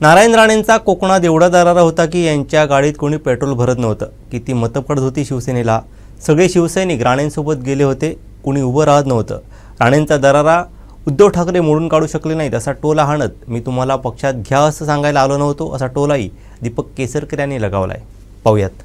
नारायण राणेंचा कोकणात एवढा दरारा होता की यांच्या गाडीत कोणी पेट्रोल भरत नव्हतं. किती मतं पडत होती शिवसेनेला. सगळे शिवसैनिक राणेंसोबत गेले होते. कुणी उभं राहत नव्हतं. राणेंचा दरारा उद्धव ठाकरे मोडून काढू शकले नाहीत. असा टोला हाणत मी तुम्हाला पक्षात घ्या असं सांगायला आलो नव्हतो. असा टोलाही दीपक केसरकर यांनी लगावलाय. पाहूयात.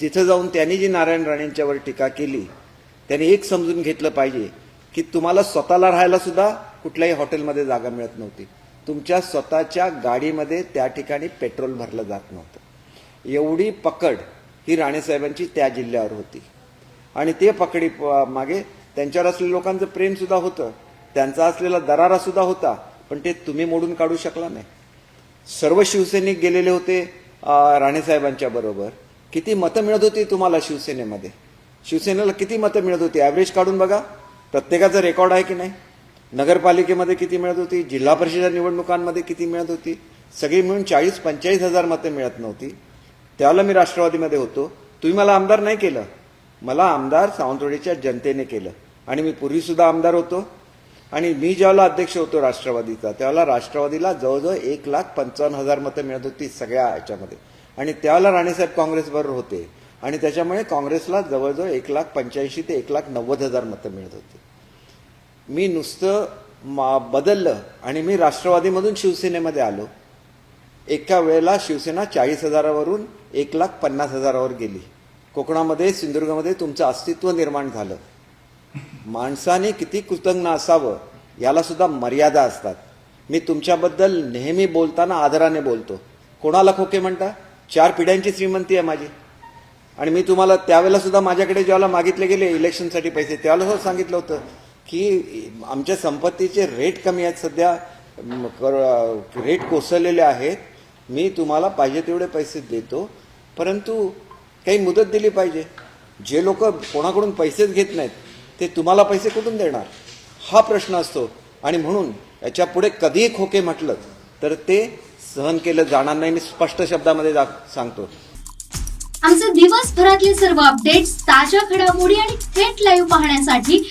तिथं जाऊन त्यांनी जी नारायण राणेंच्यावर टीका केली त्यांनी एक समजून घेतलं पाहिजे की तुम्हाला स्वतःला राहायला सुद्धा कुठल्याही हॉटेलमध्ये जागा मिळत नव्हती. तुमच्या स्वतःच्या गाडीमध्ये त्या ठिकाणी पेट्रोल भरलं जात नव्हतं. एवढी पकड ही राणेसाहेबांची त्या जिल्ह्यावर होती. आणि ते पकडी मागे त्यांच्यावर असलेल्या लोकांचं प्रेमसुद्धा होतं. त्यांचा असलेला दरारा सुद्धा होता. पण ते तुम्ही मोडून काढू शकला नाही. सर्व शिवसैनिक गेलेले होते राणेसाहेबांच्या बरोबर. किती मतं मिळत होती तुम्हाला शिवसेनेमध्ये? शिवसेनेला किती मतं मिळत होती? ॲव्हरेज काढून बघा. प्रत्येकाचा रेकॉर्ड आहे की नाही? नगरपालिकेमध्ये किती मिळत होती? जिल्हा परिषद निवडणुकांमध्ये किती मिळत होती? सगळी मिळून चाळीस पंचेचाळीस हजार मतं मिळत नव्हती. त्यावेळेला मी राष्ट्रवादीमध्ये होतो. तुम्ही मला आमदार नाही केलं. मला आमदार सावंतवाडीच्या जनतेने केलं. आणि मी पूर्वीसुद्धा आमदार होतो. आणि मी ज्यावेळेला अध्यक्ष होतो राष्ट्रवादीचा त्यावेळेला राष्ट्रवादीला जवळजवळ एक लाख पंचावन्न हजार मतं मिळत होती सगळ्या याच्यामध्ये. आणि त्यावेळेला राणेसाहेब काँग्रेसबरोबर होते. आणि त्याच्यामुळे काँग्रेसला जवळजवळ एक लाख पंच्याऐंशी ते एक लाख नव्वद हजार मतं मिळत होती. मी नुसतं मा बदललं आणि मी राष्ट्रवादीमधून शिवसेनेमध्ये आलो. एका वेळेला शिवसेना चाळीस हजारावरून एक लाख पन्नास हजारावर गेली. कोकणामध्ये सिंधुदुर्गमध्ये तुमचं अस्तित्व निर्माण झालं. माणसाने किती कृतज्ञ असावं याला सुद्धा मर्यादा असतात. मी तुमच्याबद्दल नेहमी बोलताना आदराने बोलतो. कोणाला खोके म्हणता? चार पिढ्यांची श्रीमंती आहे माझी. आणि मी तुम्हाला त्यावेळेला सुद्धा माझ्याकडे ज्यावेळेला मागितले गेले इलेक्शनसाठी पैसे त्यावेळेला हो सांगितलं होतं. की आमच्या संपत्तीचे रेट कमी आहेत सध्या रेट कोसळलेले आहेत. मी तुम्हाला पाहिजे तेवढे पैसे देतो परंतु काही मुदत दिली पाहिजे. जे लोक कोणाकडून पैसेच घेत नाहीत ते तुम्हाला पैसे कुठून देणार? हा प्रश्न असतो. आणि म्हणून याच्यापुढे कधीही खोके म्हटलं तर ते सहन केलं जाणार नाही. मी स्पष्ट शब्दामध्ये जा- सांगतो. आमचे दिवसभरातले सर्व अपडेट्स ताज्या घडामोडी आणि थेट लाईव्ह पाहण्यासाठी